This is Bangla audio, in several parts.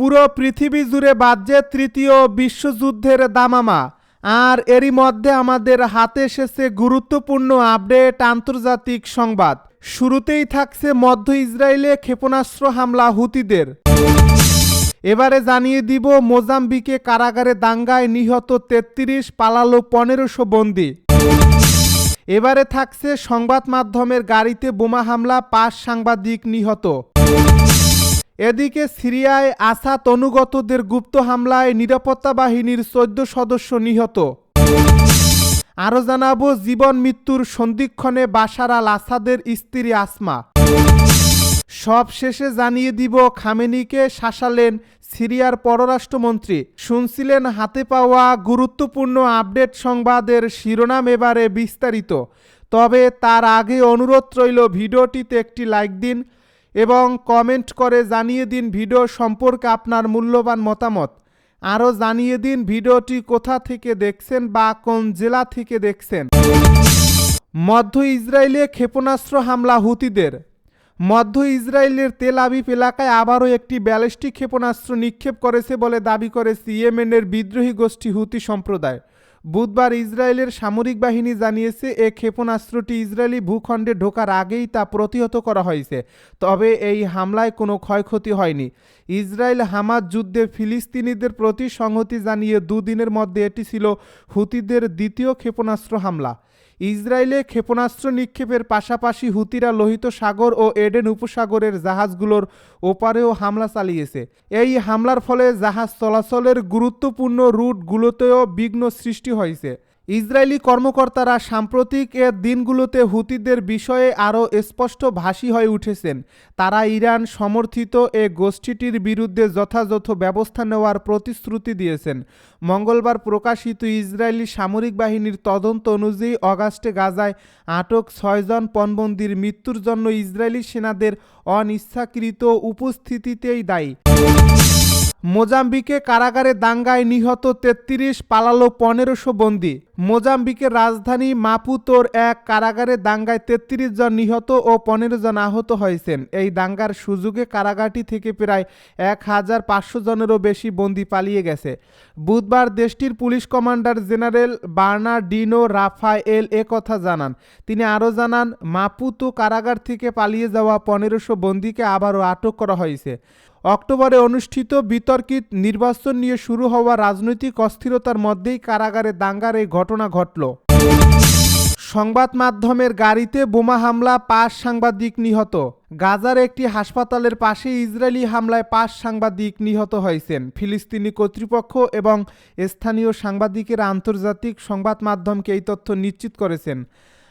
পুরো পৃথিবী জুড়ে বাজছে তৃতীয় বিশ্বযুদ্ধের দামামা। আর এরই মধ্যে আমাদের হাতে এসেছে গুরুত্বপূর্ণ আপডেট আন্তর্জাতিক সংবাদ। শুরুতেই থাকছে মধ্য ইসরায়েলে ক্ষেপণাস্ত্র হামলা হুতিদের। এবারে জানিয়ে দিব মোজাম্বিকে কারাগারে দাঙ্গায় নিহত তেত্রিশ, পালালো পনেরোশো বন্দি। এবারে থাকছে সংবাদ মাধ্যমের গাড়িতে বোমা হামলা, পাঁচ সাংবাদিক নিহত। এদিকে সিরিয়ায় আসাদ অনুগতদের গুপ্ত হামলায় নিরাপত্তা বাহিনীর চোদ্দ সদস্য নিহত। আরও জানাব, জীবন মৃত্যুর সন্ধিক্ষণে বাশার আল আসাদের স্ত্রী আসমা। সব শেষে জানিয়ে দিব, খামেনিকে শাসালেন সিরিয়ার পররাষ্ট্রমন্ত্রী। শুনছিলেন হাতে পাওয়া গুরুত্বপূর্ণ আপডেট সংবাদের শিরোনাম এবারে বিস্তারিত। তবে তার আগে অনুরোধ রইল, ভিডিওটিতে একটি লাইক দিন এবং কমেন্ট করে জানিয়ে দিন ভিডিও সম্পর্কে আপনার মূল্যবান মতামত। আরও জানিয়ে দিন ভিডিওটি কোথা থেকে দেখছেন বা কোন জেলা থেকে দেখছেন। মধ্য ইসরায়েলে ক্ষেপণাস্ত্র হামলা হুতিদের। মধ্য ইসরায়েলের তেল আবিব এলাকায় আবারও একটি ব্যালিস্টিক ক্ষেপণাস্ত্র নিক্ষেপ করেছে বলে দাবি করেছে ইয়েমেনের বিদ্রোহী গোষ্ঠী হুতি সম্প্রদায়। বুধবার ইসরায়েলের সামরিক বাহিনী জানিয়েছে, এ ক্ষেপণাস্ত্রটি ইসরায়েলি ভূখণ্ডে ঢোকার আগেই তা প্রতিহত করা হয়েছে। তবে এই হামলায় কোনো ক্ষয়ক্ষতি হয়নি। ইসরায়েল হামাদ যুদ্ধে ফিলিস্তিনিদের প্রতি সংহতি জানিয়ে দুদিনের মধ্যে এটি ছিল হুতিদের দ্বিতীয় ক্ষেপণাস্ত্র হামলা। ইসরায়েলে ক্ষেপণাস্ত্র নিক্ষেপের পাশাপাশি হুতিরা লোহিত সাগর ও এডেন উপসাগরের জাহাজগুলোর ওপারেও হামলা চালিয়েছে। এই হামলার ফলে জাহাজ চলাচলের গুরুত্বপূর্ণ রুটগুলোতেও বিঘ্ন সৃষ্টি হয়েছে। ইসরায়েলি কর্মকর্তারা সাম্প্রতিক এর দিনগুলোতে হুতিদের বিষয়ে আরও স্পষ্ট ভাষী হয়ে উঠেছেন। তারা ইরান সমর্থিত এ গোষ্ঠীটির বিরুদ্ধে যথাযথ ব্যবস্থা নেওয়ার প্রতিশ্রুতি দিয়েছেন। মঙ্গলবার প্রকাশিত ইসরায়েলি সামরিক বাহিনীর তদন্ত অনুযায়ী অগাস্টে গাজায় আটক ছয়জন পণবন্দির মৃত্যুর জন্য ইসরায়েলি সেনাদের অনিচ্ছাকৃত উপস্থিতিতেই দায়ী। মোজাম্বিকে কারাগারে দাঙ্গায় নিহত তেত্রিশ, পালালো পনেরোশো বন্দি। মোজাম্বিকের রাজধানী মাপুতোর এক কারাগারে দাঙ্গায় তেত্রিশ জন নিহত ও পনেরো জন আহত হয়েছেন। এই দাঙ্গার সুযোগে কারাগারটি থেকে প্রায় এক হাজার পাঁচশো জনেরও বেশি বন্দি পালিয়ে গেছে। বুধবার দেশটির police commander general Bernardino Rafael এ কথা জানান। তিনি আরও জানান, মাপুতো কারাগার থেকে পালিয়ে যাওয়া পনেরোশো বন্দিকে আবারও আটক করা হয়েছে। অক্টোবরে অনুষ্ঠিত বিতর্কিত নির্বাচন নিয়ে শুরু হওয়া রাজনৈতিক অস্থিরতার মধ্যেই কারাগারে দাঙ্গার এই ঘটনা ঘটল। সংবাদ মাধ্যমের গাড়িতে বোমা হামলা, পাঁচ সাংবাদিক নিহত। গাজার একটি হাসপাতালের পাশে ইসরায়েলি হামলায় পাঁচ সাংবাদিক নিহত হয়েছেন। ফিলিস্তিনি কর্তৃপক্ষ এবং স্থানীয় সাংবাদিকেরা আন্তর্জাতিক সংবাদ মাধ্যমকে এই তথ্য নিশ্চিত করেছেন।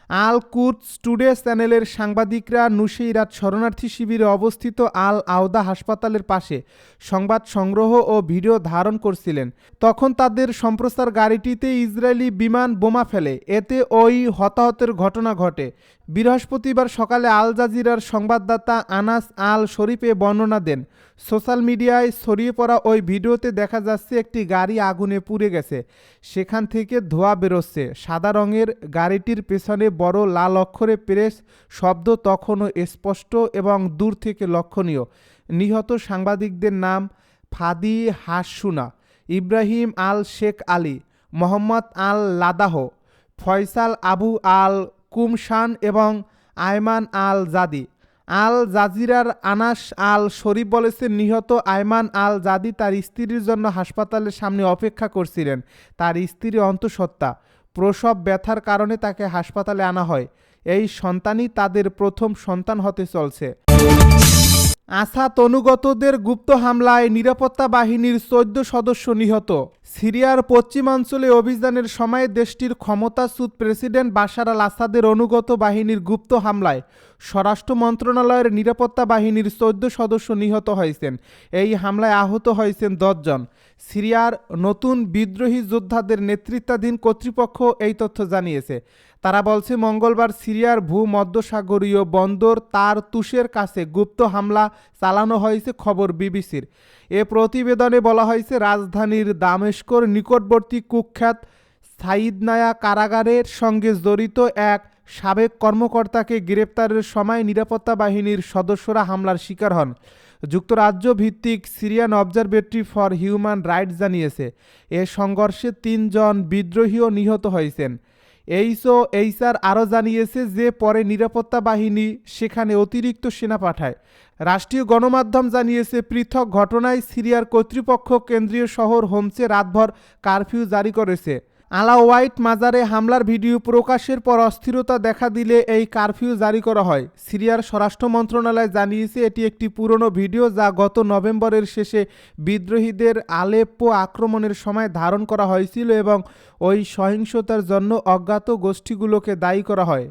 আল কুদস টুডে চ্যানেলের সাংবাদিকরা নুসেইরাত শরণার্থী শিবিরে অবস্থিত আল আওদা হাসপাতালের পাশে সংবাদ সংগ্রহ ও ভিডিও ধারণ করছিলেন। তখন তাদের সম্প্রচার গাড়িটিতে ইসরায়েলি বিমান বোমা ফেলে। এতে ওই হতাহতের ঘটনা ঘটে। বৃহস্পতিবার সকালে আল জাজিরার সংবাদদাতা আনাস আল শরীফে বর্ণনা দেন সোশ্যাল মিডিয়ায় ছড়িয়ে পড়া ওই ভিডিওতে দেখা যাচ্ছে একটি গাড়ি আগুনে পুড়ে গেছে। সেখান থেকে ধোঁয়া বেরোচ্ছে। সাদা রঙের গাড়িটির পেছনে বড় লাল অক্ষরে প্রেস শব্দ তখনও স্পষ্ট এবং দূর থেকে লক্ষণীয়। নিহত সাংবাদিকদের নাম ফাদি হাসুনা, ইব্রাহিম আল শেখ আলী, মোহাম্মদ আল লাদাহ, ফয়সাল আবু আল কুমশান এবং আয়মান আল জাদি। আল জাজিরার আনাস আল শরীফ বলেছেন নিহত আয়মান আল জাদি তার স্ত্রীর জন্য হাসপাতালের সামনে অপেক্ষা করছিলেন। তার স্ত্রী অন্তঃসত্ত্বা। প্রসব ব্যথার কারণে তাকে হাসপাতালে আনা হয়। এই সন্তানই তাদের প্রথম সন্তান হতে চলছে। আসাদ অনুগতদের গুপ্ত হামলায় নিরাপত্তা বাহিনীর চোদ্দ সদস্য নিহত। সিরিয়ার পশ্চিমাঞ্চলে অভিযানের সময় দেশটির ক্ষমতাচ্যুত প্রেসিডেন্ট বাশার আল আসাদের অনুগত বাহিনীর গুপ্ত হামলায় স্বরাষ্ট্র মন্ত্রণালয়ের নিরাপত্তা বাহিনীর চোদ্দ সদস্য নিহত হয়েছেন। এই হামলায় আহত হয়েছেন দশজন সিরিয়ার নতুন বিদ্রোহী যোদ্ধাদের নেতৃত্বাধীন কর্তৃপক্ষ এই তথ্য জানিয়েছে। তারা বলছে, মঙ্গলবার সিরিয়ার ভূমধ্যসাগরীয় বন্দর তার তুষের কাছে গুপ্ত হামলা চালানো হয়েছে খবর বিবিসির। এ প্রতিবেদনে বলা হয়েছে, রাজধানীর দামেস্কর নিকটবর্তী কুখ্যাত সাইদনায়া কারাগারের সঙ্গে জড়িত এক সাবেক কর্মকর্তাকে গ্রেপ্তারের সময় নিরাপত্তা বাহিনীর সদস্যরা হামলার শিকার হন। যুক্তরাজ্য ভিত্তিক Syrian observatory for human rights জানিয়েছে, এ সংঘর্ষে তিনজন বিদ্রোহীও নিহত হয়েছেন। এইচও এইসার আরও জানিয়েছে যে পরে নিরাপত্তা বাহিনী সেখানে অতিরিক্ত সেনা পাঠায়। রাষ্ট্রীয় গণমাধ্যম জানিয়েছে, পৃথক ঘটনায় সিরিয়ার কর্তৃপক্ষ কেন্দ্রীয় শহর হোমসে রাতভর কারফিউ জারি করেছে। আলা হোয়াইট মাজারে হামলার ভিডিও প্রকাশের পর অস্থিরতা দেখা দিলে এই কারফিউ জারি করা হয়। সিরিয়ার স্বরাষ্ট্র মন্ত্রণালয় জানিয়েছে, এটি একটি পুরনো ভিডিও যা গত নভেম্বরের শেষে বিদ্রোহীদের আলেপ্পো আক্রমণের সময় ধারণ করা হয়েছিল এবং ওই সহিংসতার জন্য অজ্ঞাত গোষ্ঠীগুলোকে দায়ী করা হয়।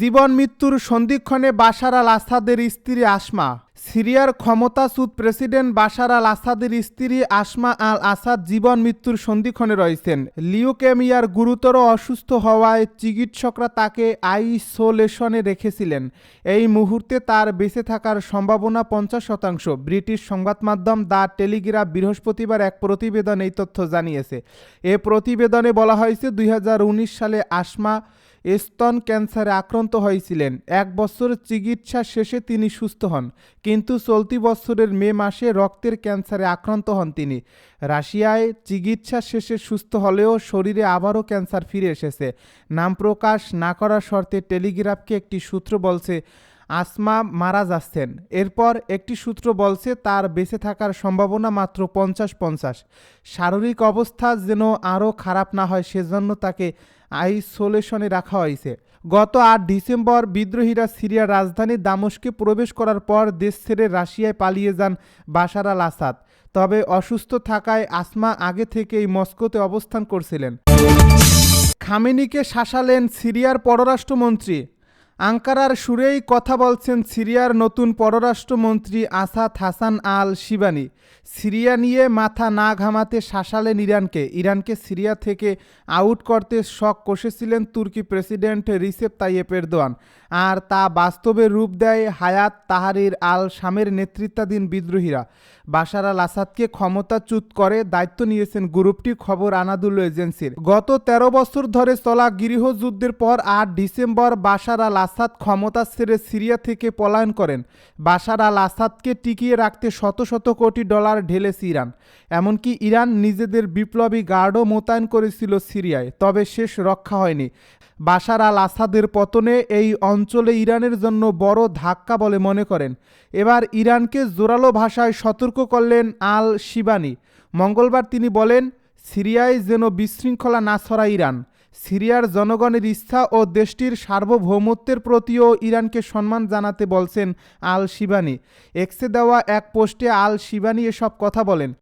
জীবন মৃত্যুর সন্ধিক্ষণে বাশার আল আসাদের স্ত্রী আসমা সিরিয়ার ক্ষমতাচ্যুত প্রেসিডেন্ট বাশার আল আসাদের স্ত্রী আসমা আল আসাদ জীবন মৃত্যুর সন্ধিক্ষণে রয়েছেন। লিওকেমিয়ার গুরুতর অসুস্থ হওয়ায় চিকিৎসকরা তাকে আইসোলেশনে রেখেছিলেন। এই মুহূর্তে তার বেঁচে থাকার সম্ভাবনা পঞ্চাশ শতাংশ। ব্রিটিশ সংবাদ মাধ্যম দ্য টেলিগ্রাফ বৃহস্পতিবার এক প্রতিবেদন এই তথ্য জানিয়েছে। এ প্রতিবেদনে বলা হয়েছে, দুই হাজার উনিশ সালে আসমা স্তন ক্যান্সারে আক্রান্ত হয়েছিলেন। এক বছর চিকিৎসা শেষে তিনি সুস্থ হন, কিন্তু চলতি বছরের মে মাসে রক্তের ক্যান্সারে আক্রান্ত হন তিনি। রাশিয়ায় চিকিৎসা শেষে সুস্থ হলেও শরীরে আবারও ক্যান্সার ফিরে এসেছে। নাম প্রকাশ না করার শর্তে টেলিগ্রাফকে একটি সূত্র বলছে, আসমা মারা যাচ্ছেন। এরপর একটি সূত্র বলছে, তার বেঁচে থাকার সম্ভাবনা মাত্র পঞ্চাশ পঞ্চাশ। শারীরিক অবস্থা যেন আরও খারাপ না হয়, সেজন্য তাকে আইসোলেশনে রাখা হয়েছে। গত আট ডিসেম্বর বিদ্রোহীরা সিরিয়ার রাজধানী দামস্কে প্রবেশ করার পর দেশ ছেড়ে রাশিয়ায় পালিয়ে যান বাশার আল আসাদ। তবে অসুস্থ থাকায় আসমা আগে থেকেই মস্কোতে অবস্থান করছিলেন। খামেনিকে শাসালেন সিরিয়ার পররাষ্ট্রমন্ত্রী। আঙ্কারার সুরেই কথা বলছেন সিরিয়ার নতুন পররাষ্ট্রমন্ত্রী Asaad Hassan al Shaibani. Syria নিয়ে মাথা না ঘামাতে শাসালেন ইরানকে। ইরানকে সিরিয়া থেকে আউট করতে শখ কষেছিলেন তুর্কি প্রেসিডেন্ট রিসেপ তাইয়েপ এরদোয়ান। আর তা বাস্তবে রূপ দেয় হায়াত তাহারির আল শামের নেতৃত্বাধীন বিদ্রোহীরা। বাশার আল আসাদকে ক্ষমতাচ্যুত করে দায়িত্ব নিয়েছেন গ্রুপটি খবর আনাদুল এজেন্সির। গত ১৩ বছর ধরে চলা গৃহযুদ্ধের পর আট ডিসেম্বর বাশার আল আসাদ ক্ষমতা ছেড়ে সিরিয়া থেকে পলায়ন করেন। বাশার আল আসাদকে টিকিয়ে রাখতে শত শত কোটি ডলার ঢেলেছে ইরান। এমনকি ইরান নিজেদের বিপ্লবী গার্ডও মোতায়েন করেছিল সিরিয়ায়, তবে শেষ রক্ষা হয়নি। বাশার আল আসাদের পতনে এই অঞ্চলে ইরানের জন্য বড় ধাক্কা বলে মনে করেন। এবার ইরানকে জোরালো ভাষায় সতর্ক করলেন আল শিবানি। মঙ্গলবার তিনি বলেন, সিরিয়ায় যেন বিশৃঙ্খলা না ছড়ায় ইরান। সিরিয়ার জনগণের ইচ্ছা ও দেশটির সার্বভৌমত্বের প্রতিও ইরানকে সম্মান জানাতে বলছেন আল শিবানি। এক্সে দেওয়া এক পোস্টে আল শিবানি এসব কথা বলেন।